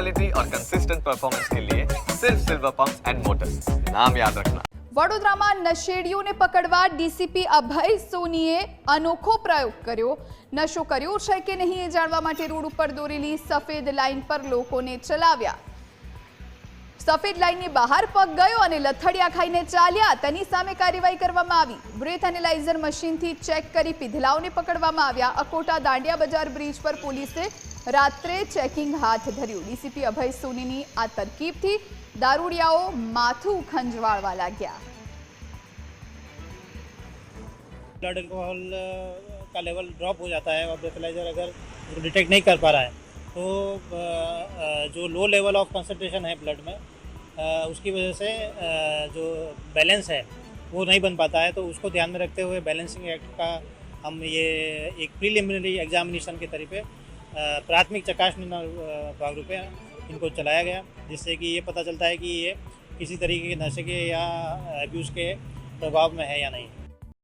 Quality और consistent performance के लिए सिर्फ सिल्वर पंप एंड मोटर्स नाम याद रखना વડોદરામાં નશેડીઓને પકડવા ડીસીપી અભય સોનીએ અનોખો પ્રયોગ કર્યો નશો કર્યો છે કે નહીં એ જાણવા માટે રોડ ઉપર દોરેલી સફેદ લાઇન પર લોકોને ચલાવ્યા સફેદ લાઇનની બહાર પગ ગયો અને લથડિયા ખાઈને ચાલ્યા તેની સામે કાર્યવાહી કરવામાં આવી બ્રેથ એનાલાઇઝર મશીનથી ચેક કરી પીધલાઓને પકડવામાં આવ્યા અકોટા દાંડિયા બજાર બ્રિજ પર પોલીસે રાત્રે ચેકિંગ હાથ ધર્યું ડીસીપી અભય સોનીની આ તરકીબથી દારૂડિયાઓ માથું ખંજવાળવા લાગ્યા ब्लड अल्कोहल का लेवल ड्रॉप हो जाता है और ब्रेथलाइजर अगर उसको डिटेक्ट नहीं कर पा रहा है तो अ, अ, जो लो लेवल ऑफ़ कंसंट्रेशन है ब्लड में उसकी वजह से जो बैलेंस है, वो नहीं बन पाता है। तो उसको ध्यान में रखते हुए बैलेंसिंग एक्ट का हम ये एक प्रीलिमिनरी एग्जामिनेशन के तरीके प्राथमिक चकासनी भागरूपे इनको चलाया गया, जिससे कि ये पता चलता है कि ये किसी तरीके के नशे के या अब्यूज़ के प्रभाव में है या नहीं।